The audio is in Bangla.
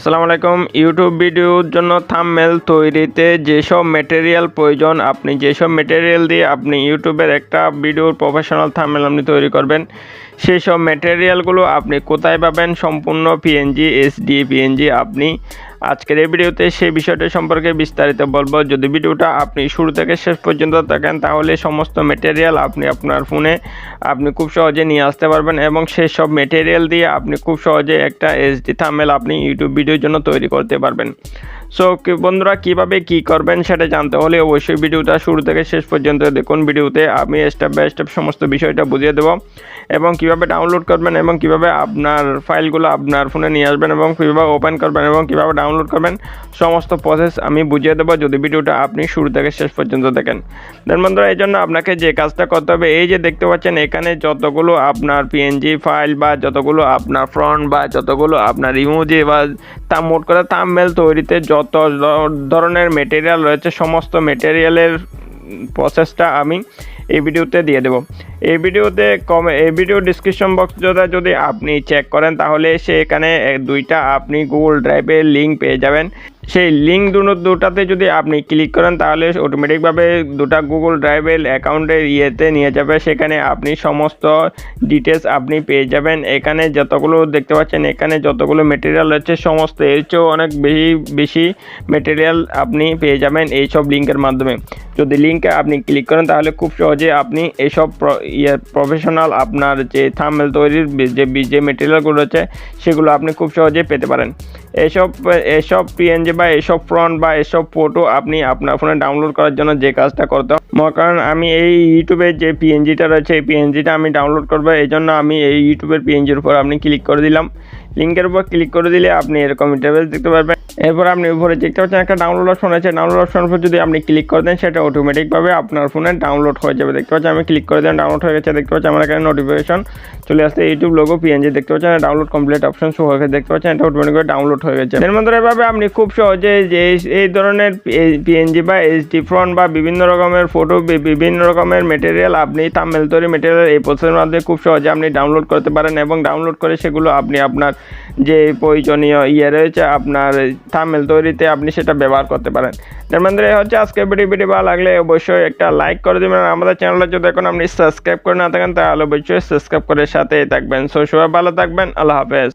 আসসালামু আলাইকুম। ইউটিউব ভিডিওর জন্য থামমেল তৈরিতে যেসব মেটেরিয়াল প্রয়োজন, আপনি যেসব মেটেরিয়াল দিয়ে আপনি ইউটিউবের একটা ভিডিওর প্রফেশনাল থামমেল আপনি তৈরি করবেন সেই সব মেটেরিয়ালগুলো আপনি কোথায় পাবেন? সম্পূর্ণ পিএনজি এসডি পিএনজি আপনি আজকের এই ভিডিওতে সেই বিষয়টি সম্পর্কে বিস্তারিত বলব। যদি ভিডিওটা আপনি শুরু থেকে শেষ পর্যন্ত থাকেন তাহলে সমস্ত মেটেরিয়াল আপনি আপনার ফোনে আপনি খুব সহজে নিয়ে আসতে পারবেন এবং সেই সব মেটেরিয়াল দিয়ে আপনি খুব সহজে একটা এইচডি থামেল আপনি ইউটিউব ভিডিওর জন্য তৈরি করতে পারবেন। সো বন্ধুরা, কীভাবে কি করবেন সেটা জানতে হলে অবশ্যই ভিডিওটা শুরু থেকে শেষ পর্যন্ত দেখুন। ভিডিওতে আমি স্টেপ বাই স্টেপ সমস্ত বিষয়টা বুঝিয়ে দেবো এবং কীভাবে ডাউনলোড করবেন এবং কীভাবে আপনার ফাইলগুলো আপনার ফোনে নিয়ে আসবেন এবং কীভাবে ওপেন করবেন এবং কীভাবে ডাউনলোড করবেন, সমস্ত প্রসেস আমি বুঝিয়ে দেবো যদি ভিডিওটা আপনি শুরু থেকে শেষ পর্যন্ত দেখেন। দেন বন্ধুরা, এই জন্য আপনাকে যে কাজটা করতে হবে, এই যে দেখতে পাচ্ছেন, এখানে যতগুলো আপনার পিএনজি ফাইল বা যতগুলো আপনার ফ্রন্ট বা যতগুলো আপনার ইমোজি বা তা মোট করে থাম্বনেল তৈরিতে যত ধরনের মেটেরিয়াল রয়েছে, সমস্ত মেটেরিয়ালের প্রসেসটা আমি এই ভিডিওতে দিয়ে দেবো। এই ভিডিওতে কম এই ভিডিও ডিসক্রিপশন বক্স যদি আপনি চেক করেন, তাহলে সেখানে দুইটা আপনি গুগল ড্রাইভের লিঙ্ক পেয়ে যাবেন। সেই লিঙ্ক দুটো দুটাতে যদি আপনি ক্লিক করেন, তাহলে অটোমেটিকভাবে দুটা গুগল ড্রাইভের অ্যাকাউন্টের ইয়েতে নিয়ে যাবে। সেখানে আপনি সমস্ত ডিটেলস আপনি পেয়ে যাবেন। এখানে যতগুলো দেখতে পাচ্ছেন, এখানে যতগুলো মেটেরিয়াল রয়েছে, সমস্ত এর চেয়েও অনেক বেশি বেশি মেটেরিয়াল আপনি পেয়ে যাবেন এই সব লিঙ্কের মাধ্যমে। যদি লিঙ্কে আপনি ক্লিক করেন, তাহলে খুব সহজে আপনি এইসব ইয়ে প্রফেশনাল আপনার যে থামেল তৈরির যে যে মেটেরিয়ালগুলো রয়েছে, সেগুলো আপনি খুব সহজে পেতে পারেন। এসব এসব পিএনজি বা এসব ফ্রন্ট বা এসব ফটো আপনি আপনার ফোনে ডাউনলোড করার জন্য যে কাজটা করতে হবে। কারণ আমি এই ইউটিউবের যে পিএনজিটা রয়েছে, এই পিএনজিটা আমি ডাউনলোড করব, এই জন্য আমি এই ইউটিউবের পিএনজির উপর আপনি ক্লিক করে দিলাম। লিঙ্কের উপর ক্লিক করে দিলে আপনি এরকম ইন্টারভেস দেখতে পারবেন। এরপর আপনি উপরে দেখতে পাচ্ছেন একটা ডাউনলোড অপশন আছে। ডাউনলোড অপশন উপর যদি আপনি ক্লিক করে দেন, সেটা অটোমেটিকভাবে আপনার ফোনে ডাউনলোড হয়ে যাবে। দেখতে পাচ্ছেন, আমি ক্লিক করে দেন ডাউনলোড হয়ে গেছে। দেখতে পাচ্ছেন, আমার এখানে নোটিফিকেশন চলে আসছে। ইউটিউব লোগো পিএনজি দেখতে পাচ্ছেন ডাউনলোড কমপ্লিট অপশন শো হয়ে দেখতে পাচ্ছেন, এটা অটোমেটিক ডাউনলোড হয়ে গেছে। এর মধ্যে এভাবে আপনি খুব সহজে যে এই ধরনের পিএনজি বা এইচডি ফ্রন্ট বা বিভিন্ন রকমের ফটো বিভিন্ন রকমের মেটেরিয়াল আপনি থাম্বনেল তৈরি মেটেরিয়াল এই প্রসেসের মাধ্যমে খুব সহজে আপনি ডাউনলোড করতে পারেন এবং ডাউনলোড করে সেগুলো আপনি আপনার যে প্রয়োজনীয় ইয়ে রয়েছে, আপনার থামেল তৈরিতে আপনি সেটা ব্যবহার করতে পারেন। ধর্মেন্দ্র হচ্ছে আজকে ভিডিও ভিডিও ভালো লাগলে অবশ্যই একটা লাইক করে দেবেন। আমাদের চ্যানেলটা যদি এখন আপনি সাবস্ক্রাইব করে না থাকেন, তাহলে অবশ্যই সাবস্ক্রাইব করে সাথেই থাকবেন। সো সবাই ভালো থাকবেন। আল্লাহ হাফেজ।